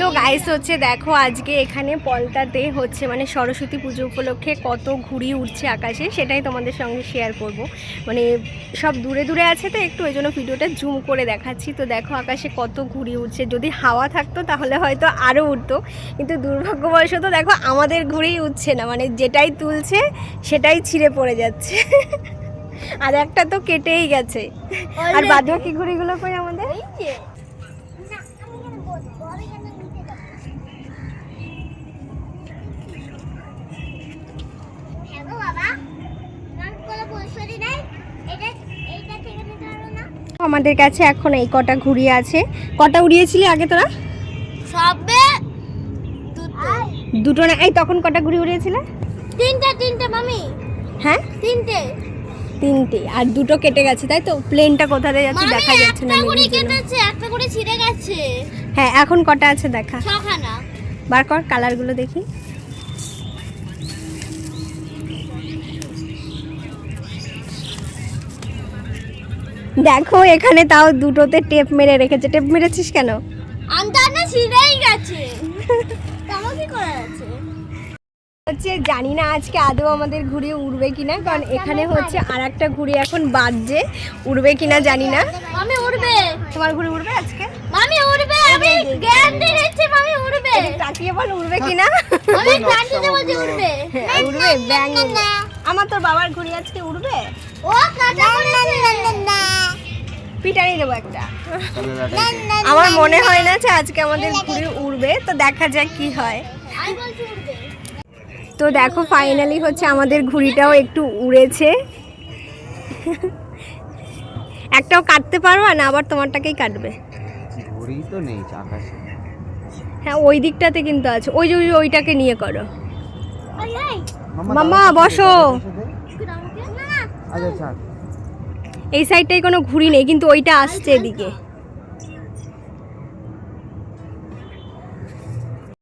তো গাইস হচ্ছে দেখো আজকে এখানে পলতাতে হচ্ছে মানে সরস্বতী পুজো উপলক্ষে কত ঘুড়ি উঠছে আকাশে সেটাই তোমাদের সঙ্গে শেয়ার করব। মানে সব দূরে দূরে আছে তো একটু ওই জন্য ভিডিওটা জুম করে দেখাচ্ছি। তো দেখো আকাশে কত ঘুড়ি উঠছে যদি হাওয়া থাকতো তাহলে হয়তো আরও উঠতো কিন্তু দুর্ভাগ্যবশত দেখো আমাদের ঘুড়িই উঠছে না মানে যেটাই তুলছে সেটাই ছিঁড়ে পড়ে যাচ্ছে। আর একটা তো কেটেই গেছে। আর বাদ বাকি ঘুড়িগুলো করে আমাদের? আমাদের কাছে এখন এই কটা ঘুড়ি আছে। কটা উড়িয়েছিলি আগে তোরা? সবে দুটো। না এই তখন কটা ঘুড়ি উড়িয়েছিলে? তিনটে তিনটে মামি। হ্যাঁ? তিনটে। তিনটে আর দুটো কেটে গেছে তাই তো? প্লেনটা কোথা দিয়ে যাচ্ছে দেখা যাচ্ছে না একটা কেটেছে একটা করে ছিঁড়ে গেছে। হ্যাঁ এখন কটা আছে দেখা। ছখানা। বার কর কালারগুলো দেখি। দেখো এখানে তাও দুটোতে টেপ মেরে রেখেছে। টেপ মেরেছিস কেন? ছিঁড়েই গেছে। তাও কি করে আছে হচ্ছে জানি না আজকে আদৌ আমাদের ঘুড়ি উড়বে কিনা কারণ এখানে হচ্ছে আর একটা ঘুড়ি এখন বাজছে। উড়বে কিনা জানি না। মামি উড়বে। তোমার ঘুড়ি উড়বে আজকে? মামি উড়বে আমি গ্যারান্টি দিচ্ছি মামি উড়বে। তাকিয়ে বল উড়বে কিনা? আমি গ্যারান্টি দেবো যে উড়বে। হ্যাঁ, উড়বে ব্যাং আমার তোর বাবার ঘুড়ি আজকে উড়বে? ও কাটা করেছে পিটানি দেবো একটা। আমার মনে হয় না যে আজকে আমাদের ঘুড়ি উড়বে তো দেখা যাক কি হয়। আমি বলছি উড়বে। তো দেখো ফাইনালি হচ্ছে আমাদের ঘুড়িটাও একটু উড়েছে। একটাও কাটতে পারবা না আবার তোমারটাকেই কাটবে। ঘড়ি তো নেই আকাশে। হ্যাঁ ওই দিকটাতে কিন্তু আছে। ওই যে ওইটাকে নিয়ে করো। মাম্মা, বসো। আচ্ছা ছাড় এই সাইডটাই কোনো ঘুড়ি নেই কিন্তু ওইটা আসছে এদিকে।